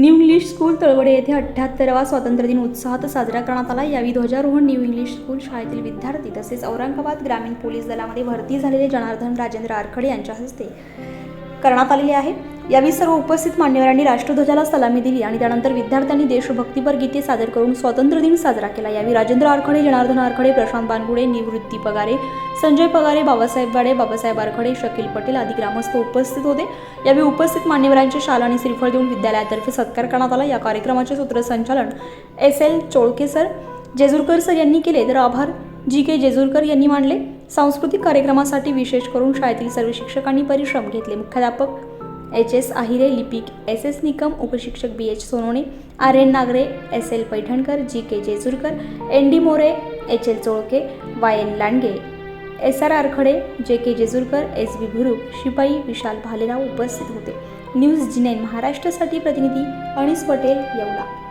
New English school Talwade येथे अठ्ठ्याहत्तरावा स्वातंत्र्य दिन उत्साहात साजरा करण्यात आला. यावेळी ध्वजारोहण न्यू इंग्लिश स्कूल शाळेतील विद्यार्थी तसेच औरंगाबाद ग्रामीण पोलीस दलामध्ये भरती झालेले जनार्दन राजेंद्र आरखडे यांच्या हस्ते करण्यात आलेले आहे. यावेळी सर्व उपस्थित मान्यवरांनी राष्ट्रध्वजाला सलामी दिली आणि त्यानंतर विद्यार्थ्यांनी देशभक्तीपर गीते सादर करून स्वातंत्र्य दिन साजरा केला. यावेळी राजेंद्र आरखडे जनार्दन आरखडे प्रशांत बानगुडे निवृत्ती पगारे संजय पगारे बाबासाहेब वाडे बाबासाहेब आरखडे शकील पटेल आदी ग्रामस्थ उपस्थित होते. यावेळी उपस्थित मान्यवरांचे शाल आणि श्रीफळ देऊन विद्यालयातर्फे सत्कार करण्यात आला. या कार्यक्रमाचे सूत्रसंचालन S L Cholke sir Jejurkar sir यांनी केले. तर आभार जी के जेजुरकर यांनी मांडले. सांस्कृतिक कार्यक्रमासाठी विशेष करून शाळेतील सर्व शिक्षकांनी परिश्रम घेतले. मुख्याध्यापक एच एस आहिरे लिपिक S S Nikam उपशिक्षक B H Sonone R N Nagare S L Paithankar G K Jejurkar N D More H L Cholke Y N Landge. S R Arakhade J K Jejurkar S बी भुरुक शिपाई विशाल भालेराव उपस्थित होते. News जिनेन महाराष्ट्रासाठी प्रतिनिधी अनिस पटेल येवला.